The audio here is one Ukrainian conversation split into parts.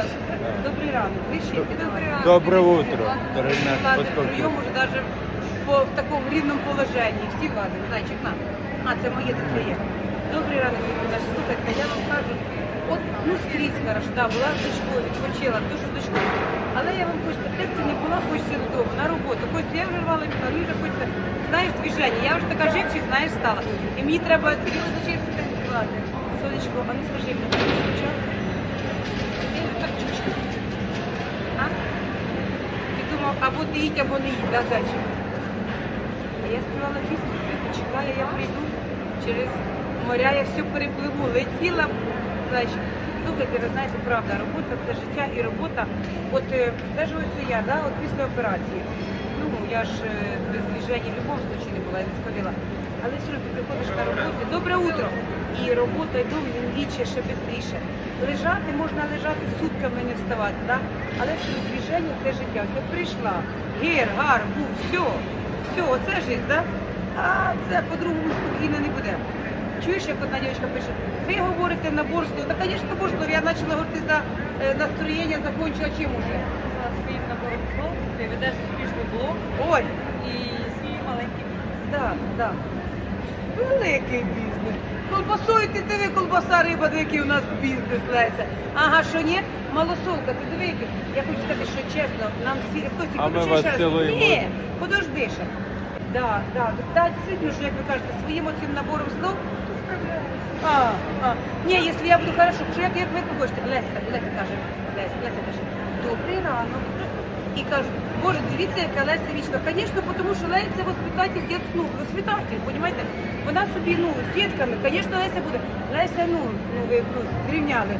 вас. Добрий ранок. Вишивки, добрий ранок. Добре утро, дорогі наші Ладно, подкупки. уже даже по, в такому рівному положенні. Всі ладно, зайчик, на. А, це моє, це твоє. Добрий ранок, наші. Слухайте, я вам кажу, от, ну, скрізь хорошо, да, була з дочкою, відпочила, дуже з дочкою. Але я вам хочу, де б ти не була, хочеться додому, на роботу. Хоч я вже рвала, мені вже хочеться, знаєш, движення. Я вже така живчик, знаєш, стала. І мені треба, так ладно. Сонечко, а ну скажи мені, ти скучала? Ти так чучка. А? Ти думав, або ти їдь, або не їдь, да, зайчик? А я співала пісню, ти почекай, я прийду через моря, я все перепливу. Летіла, зайчик. Слухайте, ви знаєте, правда, робота це життя і робота. От е, навіть ось я, да, от після операції. Ну, я ж без движення в будь-якому випадку не була, я не сходила. Але все одно ти приходиш на роботу. Добре утро! І робота і він лічить ще швидше. Лежати можна лежати сутками не вставати, да? але одно движення це життя. Ось прийшла, гір, гар, був, все, все, оце життя, да? а це по-другому спокійно не буде. Чуєш, як одна дівчинка пише, ви говорите на борство, та, звісно, борство, я почала говорити за е, настроєння, закончила чим уже. своїм набором слов, ти ведеш успішний блог Ой, і свій маленький бізнес. да, да. Великий бізнес. Колбасою ти диви, колбаса, риба, диви, який у нас бізнес Леся. Ага, що ні? Малосолка, ти диви. Я хочу сказати, що чесно, нам всі хтось А ми подожди вас ще цілуємо. Ні, подожди ще. Да, да, да, дійсно, що як ви кажете, своїм оцим набором слов то. А, а. Ні, якщо я буду хорошо, що як, як ви хочете, Леся, Леся каже, Леся, Леся каже, добрий ранок. І кажуть, боже, дивіться, яка Леся вічна. Звісно, тому що Леся це воспитатель, дет, ну, воспитатель, розумієте? Вона собі, ну, з дітками, звісно, Леся буде. Леся, ну, ну ви ну, зрівняли.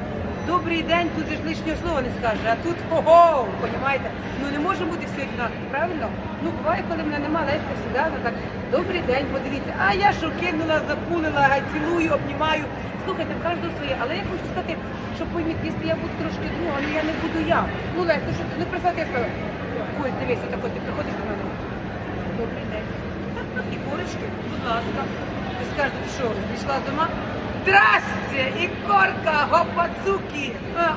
Добрий день, тут же ж лишнього слова не скаже, а тут хо-хо, розумієте? Ну не може бути все однаково, правильно? Ну буває, коли мене нема, Леся сюди, так, добрий день, подивіться. А я що кинула, запулила, цілую, обнімаю. Слухайте, в кожного своє. Але я хочу сказати, що пойміть, якщо я буду трошки друга, ну я не буду я. Ну Лесь, ну що ти, ну представте, я сказала, ось дивися, так от ти приходиш до мене. Добрий день. І корочки, будь ласка. Ви скажете, що з дома? Здрасте! І корка, гопацуки!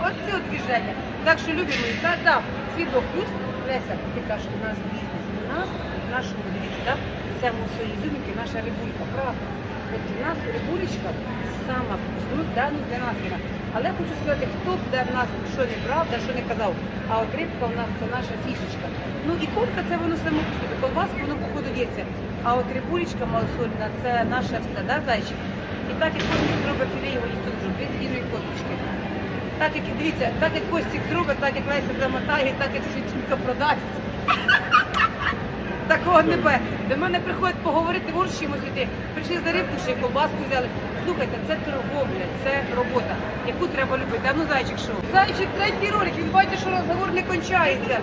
Оце от движення. Так що любі мої, так, так, світло плюс. Леся, ти кажеш, у нас бізнес, у нас, в нашому, дивіться, так, це ми свої зубики, наша рибулька, правда. От у нас рибулечка сама вкусна, да, ну, для нас. Але хочу сказати, хто б де в нас що не правда, що не казав. А от рибка у нас це наша фішечка. Ну і курка це воно само по собі. Колбаска воно походу дється. А от рибулечка малосольна це наше все, да, зайчик? І так як кожен зробить філе, його ніхто не зробить, без єдиної косточки. Так як дивіться, так як Костік зробить, так як Леся замотає, так як світінка продасть. Такого не буде. До мене приходять поговорити в іти. Прийшли за рибку, ще колбаску взяли. Слухайте, це торговля, це робота, яку треба любити. А ну зайчик що? Зайчик, третій ролик, він бачить, що розговор не кончається.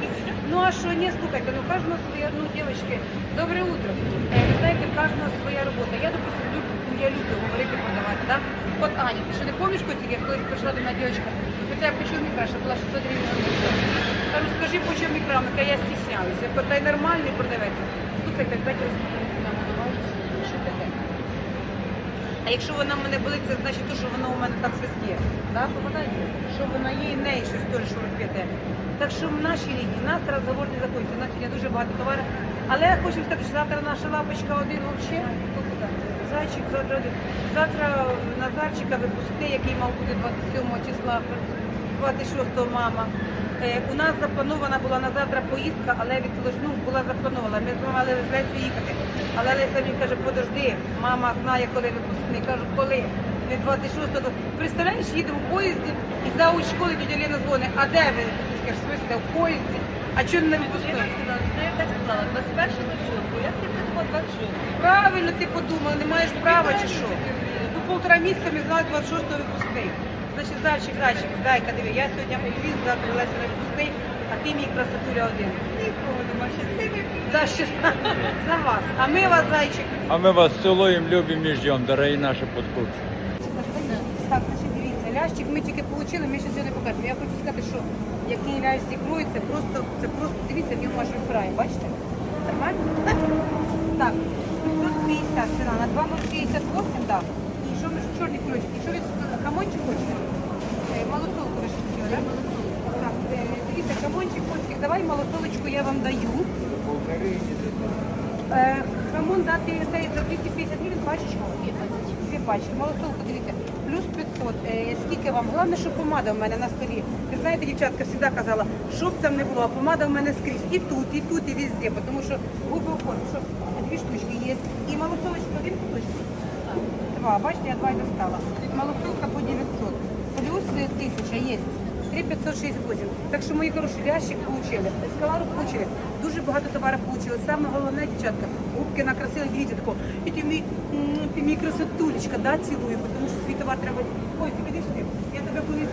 Ну а що, ні, слухайте, ну кожного своя, ну, дівчатки, добре утро. Е, ви знаєте, кожного своя робота. Я, допустим, люблю, я люблю говорити, продавати, так? От Аня, ти що не пам'ятаєш, як колись прийшла до мене дівчинка, питає, по чому мікра, що була 600 гривень. Кажу, скажи, по чому мікра, Вона я стіснялася. Я питаю, нормальний продавець. Слухайте, дайте розповідати нам що таке. А якщо вона в мене болить, це значить, то, що воно у мене там щось є. Да? Вона є. Що вона є, і неї щось теж, робити. Так що в нашій лінії, у нас розговор не закончиться. У нас сьогодні дуже багато товарів. Але я хочу сказати, що завтра наша лапочка один взагалі. Зайчик завтра один. Завтра Назарчика випускний, який мав бути 27 числа, 26 мама. Е, у нас запланована була на завтра поїздка, але ну, була запланована. Ми мали з Лесю їхати. Але Леся мені каже, подожди, мама знає, коли випускний. Кажу, коли? Не 26-го. Представляєш, їдемо в поїзді і за у школи тетя Лена дзвонить, а де ви? Ти скажеш, в в поїзді? А чому не випускний? Я так сказала, 21 жовтого, я тобі придумала 26 Правильно ти подумала, не маєш права чи що? Ну, полтора місяця ми знали 26-го випускний. Значить, зайчик, зайчик, дайка, диви, я сьогодні привіз, завтра Леся на випускний, а ти мій красотуля один. Нікого нема, щасливий. Да, ще за вас. А ми вас, зайчик. А ми вас цілуємо, любимо і ждемо, дорогі наші подкупці. Так, значить, дивіться, лящик ми тільки отримали, ми ще сьогодні покажемо. Я хочу сказати, що який лящ з це просто, це просто, дивіться, в ньому аж вибирає, бачите? Нормально? Так, 550 ціна, на 2 58, так. І що ми ж чорний ключик? І що від хамончик хочете? Е, ви ж хотіли, давай малосолочку я вам даю. Е, хамон дати за 250 гривень пачечку. Дві пачки. Малосолку, дивіться, плюс 500. Е, скільки вам? Головне, щоб помада в мене на столі. Ви знаєте, дівчатка завжди казала, щоб там не було, а помада в мене скрізь. І тут, і тут, і везде, тому що губи уходять. Що дві штучки є. І малосолочка один кусочок. Два, бачите, я два й достала. Малосолка по 900. Плюс е, 1000 є. 3568. Так що мої хороші лящик получили, ескалару получили. Дуже багато товару получили. Саме головне, дівчатка, губки накрасили, дивіться тако. І ти мій, ти мій красотулечка, да, цілую, тому що свій товар треба. Ой, ти піди сюди. Я тебе колись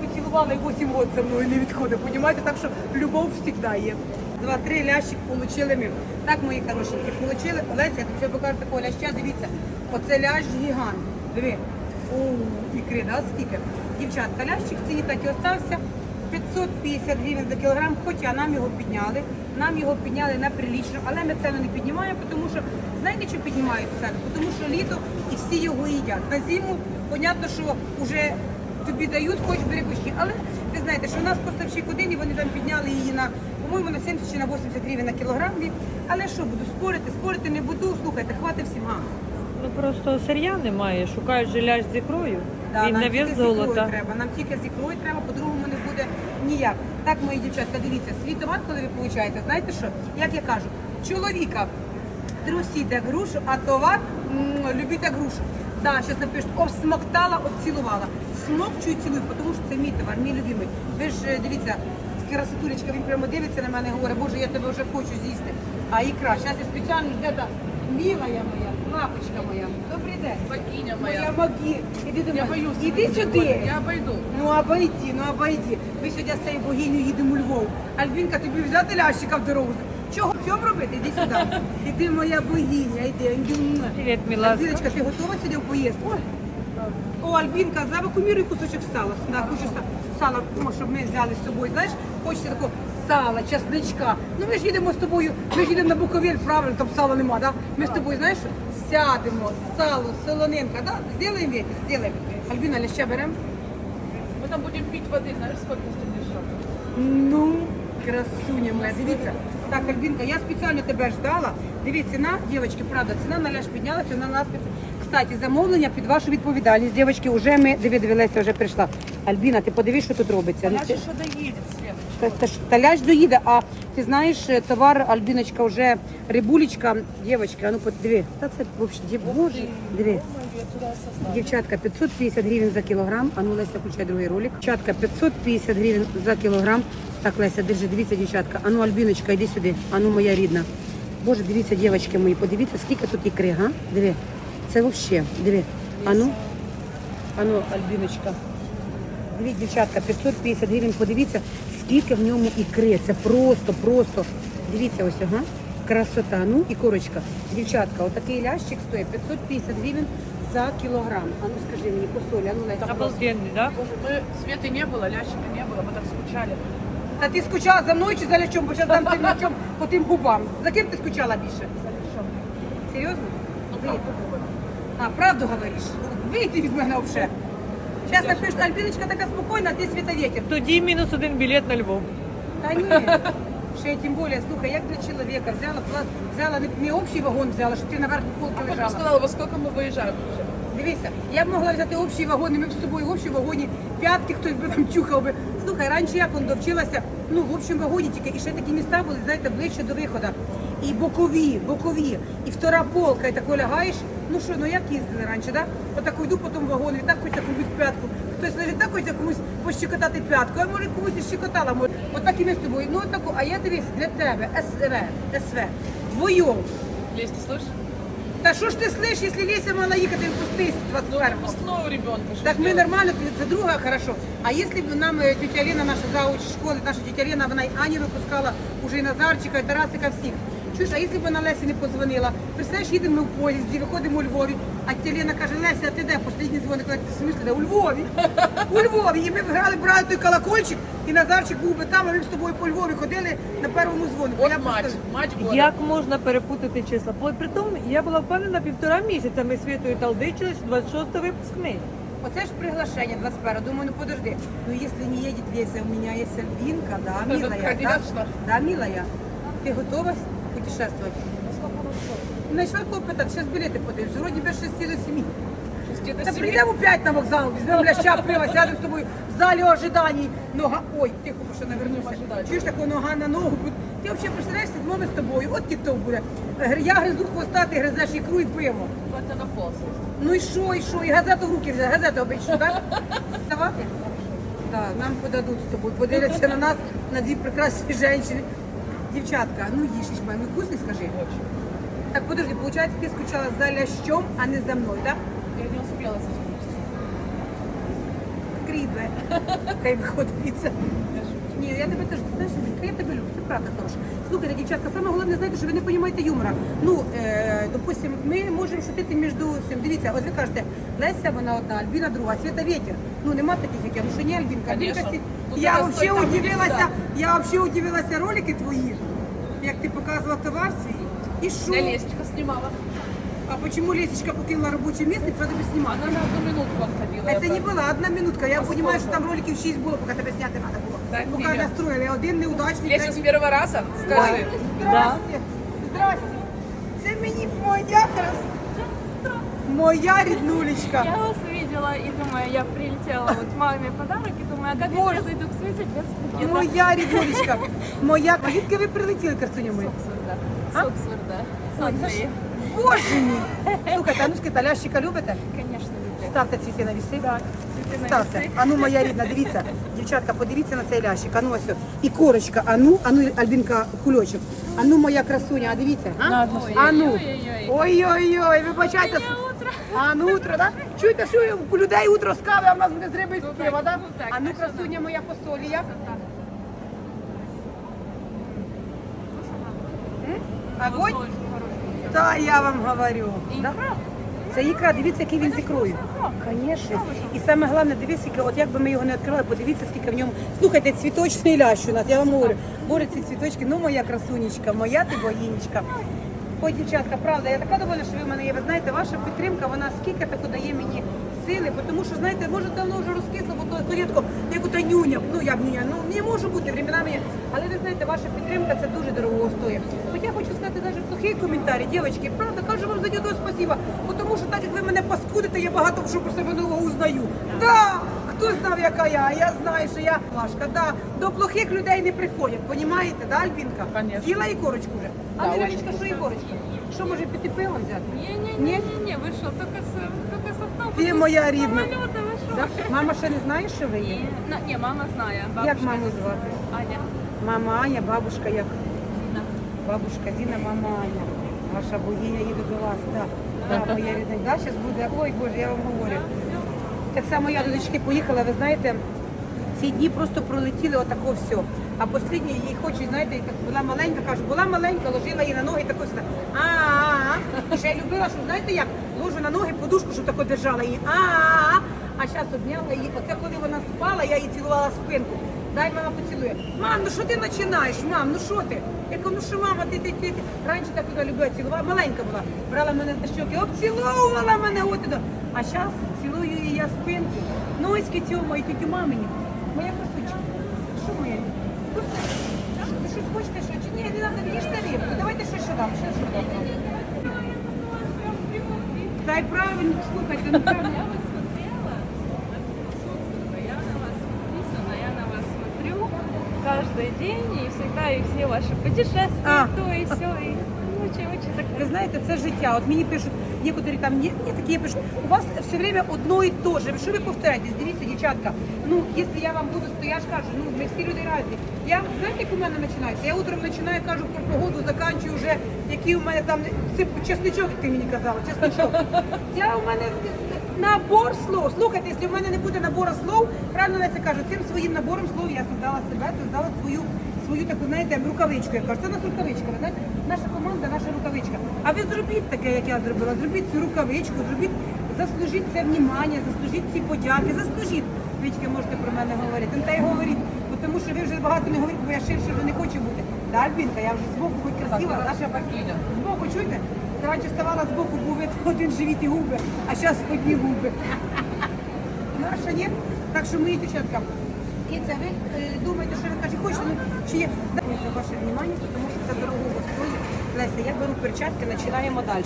поцілувала і 8 років за мною не відходить. Понімаєте? Так що любов завжди є. Два-три лящик получили ми. Так, мої хорошенькі, получили. Олеся, я тобі покажу такого ляща, дивіться. Оце лящ гігант. Диви. Ікри, да, скільки? Дівчатка, лящик в ціні так і остався. 550 гривень за кілограм, хоча нам його підняли. Нам його підняли неприлічно, але ми ціну не піднімаємо, тому що знаєте, що піднімають ціну? Тому що літо і всі його їдять. На зиму, понятно, що вже тобі дають, хоч бери кущі. Але ви знаєте, що у нас поставщик один, і вони там підняли її на, по-моєму, на 70 чи на 80 гривень на кілограм. Але що, буду спорити, спорити не буду, слухайте, хватить всім. Ну просто сир'я немає, шукають жиляш з ікрою. Да, Він нам на тільки вес з ікрою золота. треба. Нам тільки з ікрою треба, по-другому не буде ніяк. Так, мої дівчатка, дивіться, свій товар, коли ви получаєте, знаєте що? Як я кажу, чоловіка трусіте грушу, а товар м, любіте грушу. Да, зараз напишуть, обсмоктала, обцілувала. Смокчу і цілую, тому що це мій товар, мій любимий. Ви ж е, дивіться, красотулечка, він прямо дивиться на мене і говорить, боже, я тебе вже хочу з'їсти. А ікра, зараз я спеціально де та милая моя, лапочка моя. Добрий день. Богиня Моя моя. маги. Іди до Я мене. боюсь. Іди сюди. Я обойду. Ну обойди, ну обойди. Ми сьогодні з цією богиню їдемо у Львов. Альбінка, тобі взяти лящика в дорогу. Чого цьому робити? Іди сюди. Іди, моя богиня, іди. Привіт, міласка. Альбіночка, ти готова сьогодні в поїздку? О, Альбінка, завакуміруй кусочок сала. Да, хочу са- сала, щоб ми взяли з собою. Знаєш, хочеться такого сала, часничка. Ну ми ж їдемо з тобою, ми ж їдемо на Буковель, правильно, там сала нема, да? Ми з тобою, знаєш, сядемо, сало, солонинка, да? Зробимо ветер, зробимо. Альбіна, ляща беремо? Мы там будем пить воды, знаешь, сколько стоит еще? Ну, красуня моя, дивіться. Так, Альбінка, я спеціально тебе ждала. Дивіться, ціна, дівчатки, правда, ціна на ляж піднялася, вона на нас під... Кстати, замовлення під вашу відповідальність. Дівчатки, вже ми, диви, диви, Леся вже прийшла. Альбіна, ти подивись, що тут робиться. Что доедет, Свет. та, та, ж- та ляж доїде, а ти знаєш, е, товар Альбіночка вже рибулечка, дівчатка, а ну подиви. Та це взагалі, боже, диви. Дівчатка, 550 гривень за кілограм. А ну, Леся, включай другий ролик. Дівчатка, 550 гривень за кілограм. Так, Леся, держи, дивіться, дівчатка. А ну, Альбіночка, йди сюди. А ну, моя рідна. Боже, дивіться, дівчатки мої, подивіться, скільки тут ікри, га? Диви. Це взагалі, диви. А ну, а ну, Альбіночка. Дивіться, дівчатка, 550 гривень, подивіться, скільки в ньому ікри. Це просто, просто. Дивіться ось, ага. Красота. Ну і корочка. Дівчатка, отакий лящик стоїть 550 гривень за кілограм. А ну скажи мені, по солі, а ну Леся. Обалденний, да? Боже, мы Светы не было, лящика не было, мы так скучали. Та ти скучала за мною чи за лячом? Бо зараз дам цим лячом по тим губам. За ким ти скучала більше? Серйозно? Ну, Ви- правда, было. А, правду говориш? Вийди від мене взагалі. Зараз напишуть, Альбіночка така спокійна, а ти світовєтер. Тоді мінус один білет на Львов. Та ні. Ще тим більше, слухай, як для чоловіка взяла, взяла не, не общий вагон взяла, щоб ти наверх полки Папа лежала. сказала, во сколько мы выезжаем. Дивися, я б могла взяти общий вагон, і ми б з тобою в общому вагоні п'ятки хтось би там чухав би. Слухай, раніше як он довчилася, ну в общому вагоні тільки і ще такі міста були, знаєте, ближче до виходу І бокові, бокові, і втора полка, і тако лягаєш. Ну що, ну як їздили раніше, да? Отако йду по тому вагону, і так хочеться комусь п'ятку. Хтось лежить, так хочеться комусь пощекотати п'ятку, а може комусь і щекотала. Може. Отак і ми з тобою. Ну отаку, а я дивись, для тебе, СВ, СВ, вдвоєм. Лезь, ты слышишь? Та що ж ти слиш, якщо Леся мала їхати в пустись Ну, 21 выпускного ребенка. что так ми сделать? нормально, це друга хорошо. А якщо б нам е, тетя Лена, наша зауч школи, наша тетя Лена, вона і Ані випускала, уже і Назарчика, і Тарасика всіх. Чуєш, а якщо б вона Лесі не позвонила, представляєш, їдемо ми в поїзді, виходимо у Львові, а тетя Лена каже, Леся, а ти де? Послідній дзвоник, Леся, в смислі, де? У Львові. У Львові. І ми б грали, брали той колокольчик, і Назарчик був би там, а ми б з тобою по Львові ходили на першому дзвонику. Вот Я мать, просто- мать года. Як можна перепутати числа? По- Притом я була впевнена півтора місяця. Ми Світою талдичились, 26 випускний. Оце ж приглашення 21 Думаю, ну подожди. Ну если не едет Леся, у меня есть Альбинка, да, милая. да? Конечно. Да, милая. Ты готова путешествовать? Начала кого питати, зараз білети подивишся. Вроді без 6 до 7. Та прийдемо 5 на вокзал, візьмемо ляща, пива, сядемо з тобою в залі ожиданій. Нога, ой, тихо, бо що навернувся. Чуєш таку нога на ногу. Ти взагалі представляєш, сидимо ми з тобою, от тік-ток буде. Я гризу хвоста, ти гризеш ікру і пиво. Это на полос. Ну і що, і що? І газету в руки взяти, газету обично, так? Давати? Так, нам подадуть з тобою, подивляться на нас, на дві прекрасні жінки. Дівчатка, ну їж, їж, май, ну вкусний скажи. Так, подожди, виходить, ти скучала за лящом, а не за мною, так? Я не успела соскучиться. Крідве. Хай виходить. Ні, я тебе теж, знаєш, я тебе люблю, ти правда хороша. Слухайте, дівчатка, саме головне, знаєте, що ви не розумієте юмора. Ну, е, допустим, ми можемо шутити між цим. Дивіться, от ви кажете, Леся, вона одна, Альбіна друга, Света Вітер. Ну, нема таких, як я, ну що не Альбінка. Альбінка Конечно. Тут Я зараз взагалі там удивилася, я взагалі удивилася ролики твої, як ти показувала товар свій. І що? Я Лесечка снимала. А чому Лесечка покинула робоче місце і пішла тебе знімати? Она на одну минутку отходила. Это не была одна минутка. Я понимаю, что там роликів 6 було, поки тебе зняти треба було. Так, Поки Ліля. настроїли. Один неудачний. Леся с первого раза? Скажи. Здрасте. Здрасте. Це мені моя крас. Моя ріднулечка. Я вас увидела и думаю, я прилетела вот маме подарок и думаю, а как Боже. я зайду к Свете без пакета? Моя ріднулечка. Моя. А Звідки ви прилетіли, красуня моя? Соксфорда. А? Соксфорда. С Ой, це ж-. Боже мій. Слухайте, а ну скажіть, а лящика любите? Конечно, люблю. Ставте цвіти на віси. Так, цветы на Ставте. весы. А ну, моя рідна, дивіться. Дівчатка, подивіться на цей лящик. А ну ось. ось. І корочка. А ну, а ну, Альбінка, кульочок. А ну, моя красуня, а дивіться. А, а ну. Ой-ой-ой. Ой-ой-ой, вибачайте. А ну утро, да? Чуєте, що у людей утро з кави, а в нас буде з риби з пива, да? ну А ну, красуня моя по солі, як? М? Огонь? Та я вам говорю. Да? Це ікра, дивіться, який він з ікрою. Звісно. І саме головне, дивіться, скільки, от як би ми його не відкривали, подивіться, скільки в ньому. Слухайте, цвіточний лящ у нас, я вам говорю. Боже, ці цвіточки, ну моя красунечка, моя ти боїнечка. Ой, дівчатка, правда, я така довольна, що ви в мене є. Ви знаєте, ваша підтримка, вона скільки тако дає мені сили, тому що, знаєте, може давно вже розкисло, бо то корітко, як у нюня, ну як нюня, ну не може бути временами. Але ви знаєте, ваша підтримка це дуже дорого стоїть. Хоча я хочу сказати навіть плохий коментарі, дівчатки, правда, кажу вам за дідо спасіба, бо тому що так як ви мене паскудите, я багато що про себе нового узнаю. Да! Хто знав, яка я? Я знаю, що я Машка, да. До плохих людей не приходять, понімаєте, да, Альбінка? Конечно. З'їла і корочку вже. А Да, не що і корочка? Що може піти пиво взяти? Не-не-не-не, вы что, только с, только с автобуса, Ти моя рідна. самолета, вы что? Да? Мама ще не знає, що ви є? И- на- не, мама знаю. Як маму звати? Аня. Мама Аня, бабушка як? Зина. Бабушка Зіна, мама Аня. Ваша богиня їде до вас, так. Да. Да, моя рідна. Да, зараз буде, ой Боже, я вам говорю. Так само я до дочки поїхала, ви знаєте, ці дні просто пролетіли отако все. А останні їй хочуть, знаєте, як була маленька, кажу, була маленька, ложила її на ноги, тако сюди. А-а-а. І ще я любила, що знаєте як, ложу на ноги подушку, щоб тако держала її. А-а-а. Зараз обняла її. Оце коли вона спала, я її цілувала спинку. Дай мама поцілує. Мам, ну що ти починаєш? Мам, ну що ти? Я кажу, ну що мама, ти ти ти. ти». Раніше так вона любила цілувала, маленька була. Брала мене за щоки, обціловувала мене от. А зараз цілую її я спинку. Носьки цьому і тільки мамині. Моя красунчика. Що моя? Просто, Ви щось хочете, що? Чи ні, не треба, їжте рибку. Давайте що ще вам, що ще вам. Та й правильно, слухайте, ну правильно. Я вас смотрела. Соксфорда, Я на вас подписана, я на вас смотрю каждый день и всегда и все ваши путешествия, А. то и все. И очень-очень так Ви знаєте, це життя. От мені пишуть, некоторі там ні, ні такі пишуть, у вас все время одно і то же. Що ви повторяєтесь? Дивіться, дівчатка. Ну, якщо я вам буду, то я ж кажу, ну ми всі люди різні. Я знаєте, як у мене починається? Я утром починаю, кажу про погоду, заканчую вже, які у мене там це чесничок, як ти мені казала, чесничок. Я у мене набор слов. Слухайте, якщо в мене не буде набору слов, правильно Леся каже, цим своїм набором слов я создала себе, создала свою свою таку, знаєте, рукавичку. Я кажу, це у нас рукавичка. Ви знаєте, наша команда, наша рукавичка. А ви зробіть таке, як я зробила. Зробіть цю рукавичку, зробіть, заслужіть це внімання, заслужіть ці подяки, заслужіть. Вічки можете про мене говорити. Ну, та й говоріть, бо тому що ви вже багато не говорите, бо я ширше вже не хочу бути. Да, Альбінка, я вже збоку будь красива, наша богиня. Збоку, чуєте? Раніше ставала збоку, був один живіт і губи, а зараз одні губи. наша, ні? Так що мої дівчатка, і це ви е, думаєте, що ви кажете, хочете, ну, чи є? Дякую ваше внимание, тому що це дорогого стоїть. Леся, я беру перчатки, починаємо далі.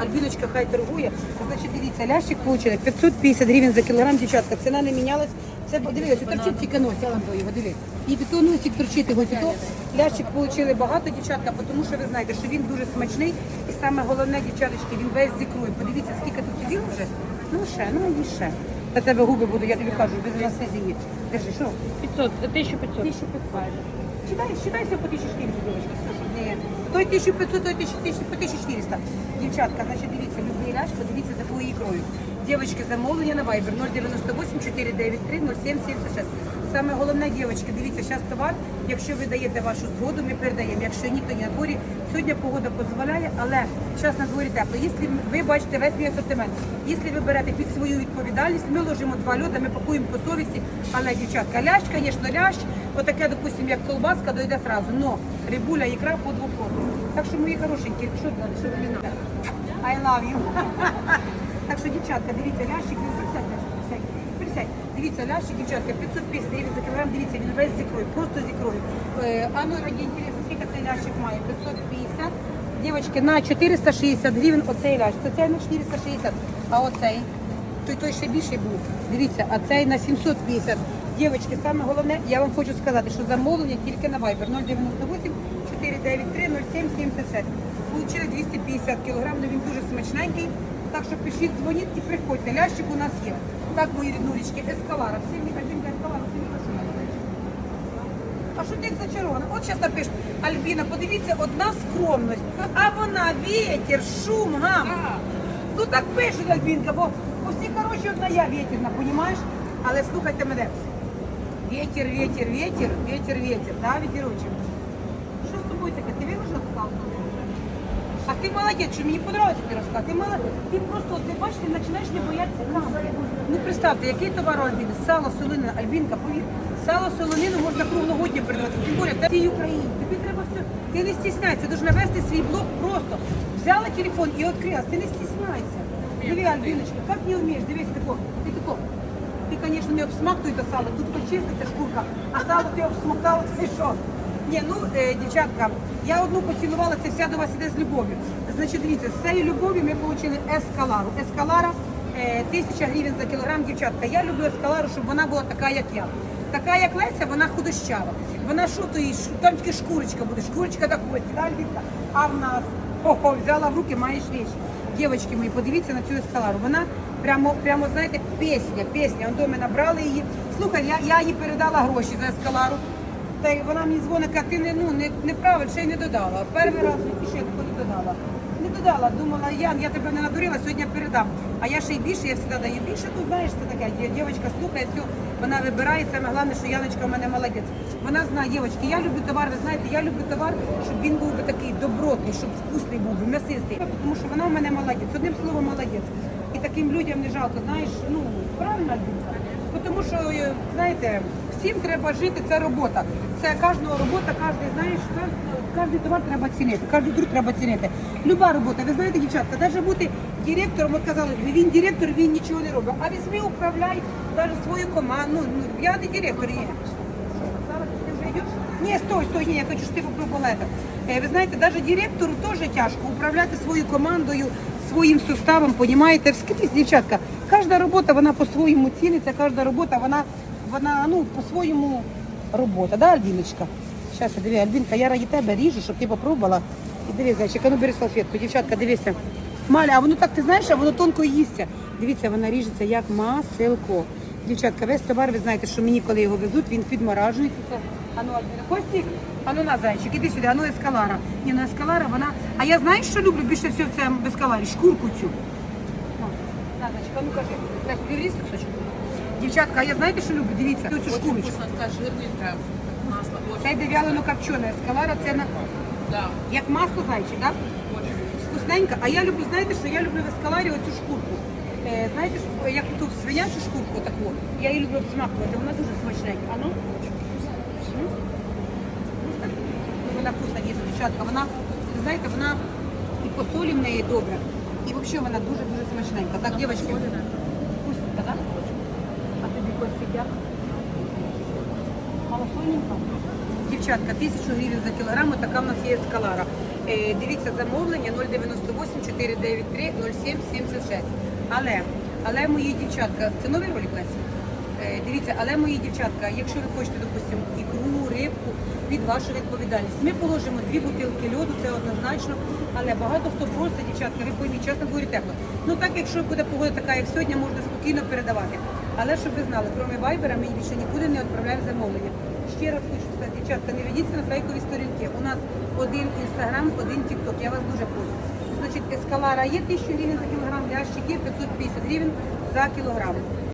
Альбіночка хай торгує. Значить, дивіться, лящик получили 550 гривень за кілограм, дівчатка, ціна не мінялась. Це, дивіться, торчить тільки нос, я вам даю його, диви. І того носик торчить його, і то лящик получили багато, дівчатка, тому що ви знаєте, що він дуже смачний. І саме головне, дівчаточки, він весь з ікрою. Подивіться, скільки тут з'їв вже. Ну ще, ну і ще. На тебе губи буду, я тобі кажу, без анестезії. Держи, що? 500, 1500. 1500. Считай, считай все по 1400, девочки. Слушай, не. Той 1500, той 1000, по 1400. Дівчатка, значить, дивіться, любий ляж, подивіться за твоєю ікрою. Дівчатки, замовлення на Viber 098 493 0776. Саме головне, дівчатки, дивіться, зараз товар, якщо ви даєте вашу згоду, ми передаємо. Якщо ні, то ні на дворі. Сьогодні погода дозволяє, але зараз на дворі тепло. Якщо ви бачите весь мій асортимент, якщо ви берете під свою відповідальність, ми ложимо два льода, ми пакуємо по совісті, але, дівчатка, лящ, звісно, лящ, отаке, допустимо, як колбаска, дойде сразу, но рибуля, ікра по двох років. Так що, мої хорошенькі, що далі, що ви не I love you. Так що, дівчатка, дивіться, лящик, він присядь, лящик, присядь, присядь. Дивіться, лящик, дівчатка, 550 гривень за кілограм, дивіться, він весь з ікрою, просто з ікрою. Е, а ну, раді інтересно, скільки цей лящик має? 550. Дівчатки, на 460 гривень оцей лящ. Це цей на 460, а оцей, той, той ще більший був. Дивіться, а цей на 750. Дівчатки, саме головне, я вам хочу сказати, що замовлення тільки на Viber 098 493 0776. Получили 250 кілограм, але він дуже смачненький. Так що пишіть, дзвоніть і приходьте. Лящик у нас є. Так, мої ріднулечки, ескалара. Всі Альбінка ескалара, всі мені що а що ти зачарована? От зараз напишеш, Альбіна, подивіться, одна скромність, а вона вітер, шум, гам. Ну так пишуть, Альбінка, бо усі, коротше, одна я вітерна, понімаєш? Але слухайте мене. Вітер, вітер, вітер, вітер, вітер, да, вітерочок? Що з тобою таке? Ти що сказав? А ти молодець, що мені подобається ти розказав. Ти молодець. Ти просто, ти бачиш, ти починаєш не боятися камери. Ну представте, який товар Альбіни? Сало, солонина, Альбінка, повір. Сало, солонину можна круглогодні передавати. Тим більше, це всій Україні. Тобі треба все. Ти не стісняйся, ти должна вести свій блог просто. Взяла телефон і відкрила. Ти не стісняйся. Диви, Альбіночка, як не вмієш, дивись тако. Звісно, не обсмактуй те сало, тут почиститься шкурка, а сало ти обсмоктала, ти що? Ні, ну, е, дівчатка, я одну поцілувала, це вся до вас іде з любов'ю. Значить, дивіться, з цією любов'ю ми отримали ескалару. Ескалара е, тисяча гривень за кілограм, дівчатка. Я люблю ескалару, щоб вона була така, як я. Така, як Леся, вона худощава. Вона що то їй, там тільки шкурочка буде, шкурочка так ось, да? А в нас, ого, взяла в руки, маєш річ. Дівчатки мої, подивіться на цю ескалару. Вона прямо, прямо знаєте, пісня, пісня. Он до мене набрали її. Слухай, я, я їй передала гроші за ескалару. Та й вона мені дзвонить, каже, ти не, ну, не, неправильно, ще й не додала. Перший раз і ще не додала. Не додала, думала, Ян, я тебе не надурила, сьогодні передам. А я ще й більше, я завжди даю більше, тут знаєш, це таке, ді- дівчинка слухає цю, вона вибирає, саме головне, що Яночка в мене молодець. Вона знає, дівчатки, я люблю товар, ви знаєте, я люблю товар, щоб він був би такий добротний, щоб вкусний був м'ясистий. Тому що вона в мене молодець, одним словом молодець. І таким людям не жалко, знаєш, ну, правильно? Тому що, е, знаєте, всім треба жити, це робота. Це кожного робота, кожен, знаєш, кожен товар треба цінити, кожен труд треба цінити. Люба робота, ви знаєте, дівчатка, навіть бути директором, от казали, він директор, він нічого не робить. А візьми, управляй навіть свою команду. Ну, я не директор, є. Ні, стой, стой, ні, я хочу, щоб ти попробувала. Е, Ви знаєте, навіть директору теж тяжко управляти своєю командою, своїм суставом, понімаєте, вскрізь, дівчатка. Кожна робота, вона по-своєму ціниться, кожна робота, вона, вона ну, по-своєму робота, да, Альбіночка? Зараз, диви, Альбінка, я раді тебе ріжу, щоб ти попробувала. І диви, зайчик, а ну бери салфетку, дівчатка, дивися. Маля, а воно так, ти знаєш, а воно тонко їсться. Дивіться, вона ріжеться як маселко. Дівчатка, весь товар, ви знаєте, що мені, коли його везуть, він підморажується. Ану, Альбіна, Костік, ану на зайчик, іди сюди, ану ескалара. Ні, ну ескалара, вона. А я знаєш, що люблю більше всього цьому ескаларі? Шкурку цю. На, на, зайчик, ану кажи. Лесь, бери сосочку. Дівчатка, а я знаєте, що люблю? Дивіться, цю шкурочку. Вкусно, така жирненька. Масло Це йде вялено копчене. Ескалара це на, Да, як масло зайчик, так? очень Вкусненька. А я люблю, знаєте, що я люблю в ескаларі оцю шкурку. Е, знаєте, що, як ту свинячу шкурку таку, я її люблю обсмакувати, вона дуже смачненька. А ну? М? Так, ну, Вона вкусна, дійсно, дівчатка. Вона, знаєте, вона і по солі в неї добре. І взагалі вона дуже-дуже смачненька. Так, дівчатки? Вкусненька, так? як? Малосольненько? Дівчатка, 1000 гривень за кілограм, така в нас є ескалара. Е, дивіться, замовлення 098 493 0776. Але, але мої дівчатка, це новий ролик, Леся? Е, Дивіться, але мої дівчатка, якщо ви хочете, допустимо, ікру, рибку, під вашу відповідальність. Ми положимо дві бутилки льоду, це однозначно, але багато хто просить, дівчатка, ви пойміть, чесно говорю, тепло. Ну так, якщо буде погода така, як сьогодні, можна спокійно передавати. Але щоб ви знали, крім вайбера, ми більше нікуди не відправляємо замовлення. Ще раз хочу сказати, дівчатка, не ведіться на фейкові сторінки. У нас один інстаграм, один тікток. Я вас дуже прошу. Значить, ескалара є 1000 гривень за кілограм, лящик є 550 гривень за кілограм.